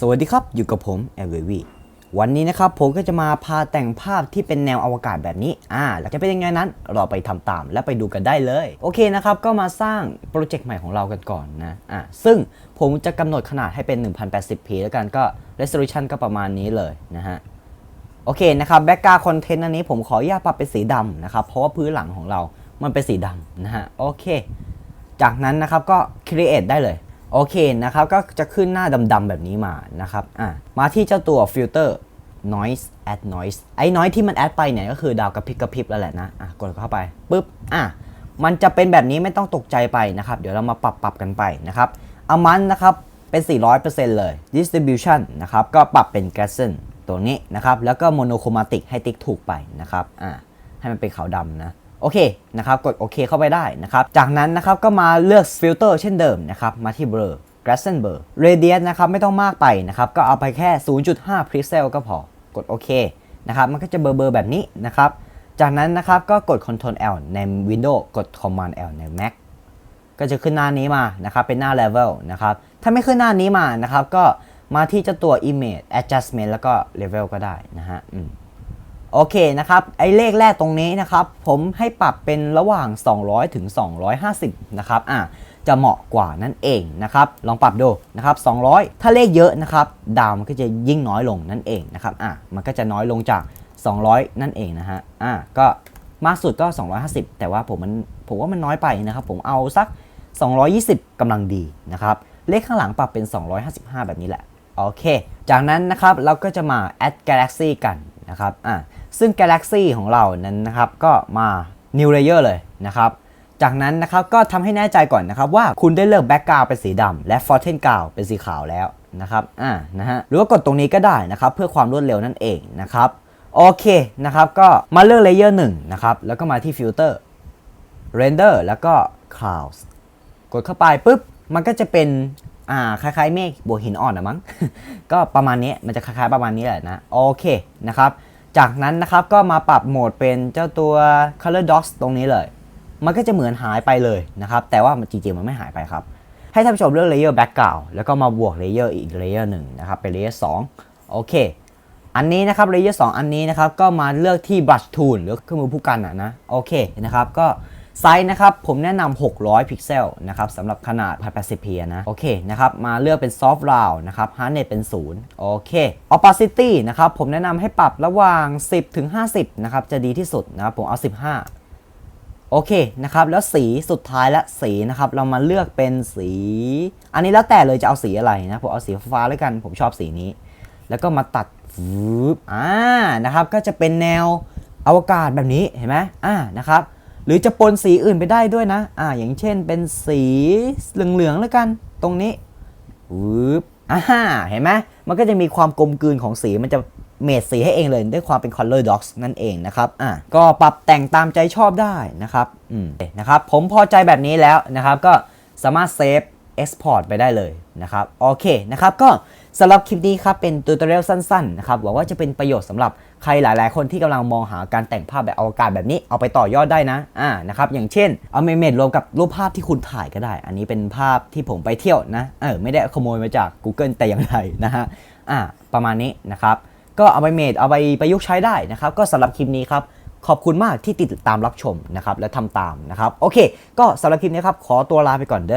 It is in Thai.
สวัสดีครับ อยู่กับผมแอลเววีวันนี้นะครับผมก็จะมาพาแต่งภาพที่เป็นแนวอวกาศแบบนี้ อ่าแล้วจะเป็นยังไงนั้น เราไปทำตามและไปดูกันได้เลย โอเคนะครับ ก็มาสร้างโปรเจกต์ใหม่ของเรากันก่อนนะ อ่าซึ่งผมจะกำหนดขนาดให้เป็น 1080p แล้วกันก็ resolution ก็ประมาณนี้เลยนะฮะ โอเคนะครับแบ็กกราวคอนเทนต์อันนี้ผมขออนุญาตปรับเป็นสีดำนะครับ เพราะว่าพื้นหลังของเรา มันเป็นสีดำนะฮะ โอเค จากนั้นนะครับก็ create ได้เลย โอเคนะครับก็จะขึ้นหน้าดำๆแบบนี้มานะครับอะมาที่เจ้าตัว filter noise add noise ไอ้ noise ที่มันแอดไปเนี่ยก็คือดาวกระพริบกระพริบแล้วแหละนะอะกดเข้าไปปุ๊บอะมันจะเป็นแบบนี้ไม่ต้องตกใจไปนะครับ เดี๋ยวเรามาปรับปรับกันไปนะครับเอามันนะครับเป็น 400%เลย distribution นะครับก็ปรับเป็น Gaussian ตัวนี้นะครับแล้วก็ monochromatic ให้ติ๊กถูกไปนะครับอะให้มันเป็นขาวดำนะ โอเคนะครับกดโอเคเข้าไปได้นะครับ จากนั้นนะครับก็มาเลือกฟิลเตอร์เช่นเดิมนะครับมาที่ blur Gradient blur radius นะครับไม่ต้องมากไปนะครับก็เอาไปแค่ 0.5 pixel ก็พอกดโอเคนะครับมันก็จะเบลอๆแบบนี้นะครับจากนั้นนะครับก็กด Ctrl L ใน Windows กด Command L ใน Mac ก็จะขึ้นหน้านี้มานะครับเป็นหน้า level นะครับถ้าไม่ขึ้นหน้านี้มานะครับก็มาที่เจ้าตัว image adjustment แล้วก็ level ก็ได้นะฮะอืม โอเคนะครับ ไอ้เลขแรกตรงนี้นะครับ ผมให้ปรับเป็นระหว่าง 200 ถึง 250 นะครับ อะ จะเหมาะกว่านั่นเองนะครับ ลองปรับดูนะครับ 200 ถ้าเลขเยอะนะครับ ดาวมันก็จะยิ่งน้อยลงนั่นเองนะครับ อะ มันก็จะน้อยลงจาก 200 นั่นเองนะฮะ อะ ก็มากสุดก็ 250 แต่ว่าผมมัน ผมว่ามันน้อยไปนะครับ ผมเอาสัก 220กำลังดีนะครับ เลขข้างหลังปรับเป็น 255 แบบนี้แหละ โอเค จากนั้นนะครับ เราก็จะมา add galaxy กัน นะครับอ่าซึ่ง galaxy ของเรานั้นนะครับก็มา new layer เลยนะครับจากนั้นนะครับก็ทำให้แน่ใจก่อนนะครับว่าคุณได้เลือก background เป็นสีดำและ foreground เป็นสีขาวแล้วนะครับอ่านะฮะหรือว่ากดตรงนี้ก็ได้นะครับเพื่อความรวดเร็วนั่นเองนะครับโอเคนะครับก็มาเลือก layer 1นะครับแล้วก็มาที่ filter render แล้วก็ clouds กดเข้าไปปุ๊บมันก็จะเป็น อ่าคล้ายๆเมฆบวกหินอ่อนนะมั้ง ก็ประมาณนี้มันจะคล้ายๆประมาณนี้แหละนะ โอเคนะครับ จากนั้นนะครับก็มาปรับโหมดเป็นเจ้าตัว color dots ตรงนี้เลย มันก็จะเหมือนหายไปเลยนะครับ แต่ว่ามันจริงๆมันไม่หายไปครับ ให้ท่านผู้ชมเลือก layer background แล้วก็มาบวก layer อีก layer หนึ่งนะครับเป็น layer 2โอเค อันนี้นะครับ layer 2อันนี้นะครับก็มาเลือกที่ brush tool หรือเครื่องมือผู้กันอะนะโอเคนะครับก็ ไซส์นะครับผมแนะนำ600 พิกเซลนะครับสำหรับขนาด 1080p นะโอเคนะครับมาเลือกเป็น soft round นะครับ hardness เป็น 0 โอเค opacity นะครับผมแนะนำให้ปรับระหว่าง 10 ถึง 50 นะครับ จะดีที่สุดนะครับผมเอา 15 โอเคนะครับแล้วสีสุดท้ายและสีนะครับเรามาเลือกเป็นสี อันนี้แล้วแต่เลยจะเอาสีอะไรนะผมเอาสีฟ้าแล้วกันผมชอบสีนี้ แล้วก็มาตัดฟืบอ่านะครับก็จะเป็นแนวอวกาศแบบนี้เห็นไหมอ่านะครับ หรือจะปนสีอื่นไปได้ด้วยนะ อ่า อย่างเช่นเป็นสีเหลืองๆแล้วกัน ตรงนี้วืบอ่าเห็นไหมมันก็จะมีความกลมกลืนของสี มันจะเมดสีให้เองเลยด้วยความเป็น color docs นั่นเองนะครับ อ่าก็ปรับแต่งตามใจชอบได้นะครับ อืม นะครับ ผมพอใจแบบนี้แล้วนะครับ ก็สามารถเซฟ export ไปได้เลยนะครับโอเคนะครับก็สำหรับคลิปนี้ครับเป็นตูตเรียลสั้นๆนะครับหวังว่าจะเป็นประโยชน์สำหรับใครหลายๆ คนที่กำลังมองหาการแต่งภาพแบบอวกาศแบบนี้เอาไปต่อยอดได้นะอ่านะครับอย่างเช่นเอาเมเมดรวมกับรูปภาพที่คุณถ่ายก็ได้ อันนี้เป็นภาพที่ผมไปเที่ยวนะเออไม่ได้ขโมยมาจาก Google แต่อย่างใดนะฮะอ่าประมาณนี้นะครับก็เอาไปเมดเอาไปประยุกต์ใช้ได้นะครับก็สำหรับคลิปนี้ครับขอบคุณมากที่ติดตามรับชมนะครับและทำตามนะครับโอเค ก็สำหรับคลิปนี้ครับขอตัวลาไปก่อนเด้อ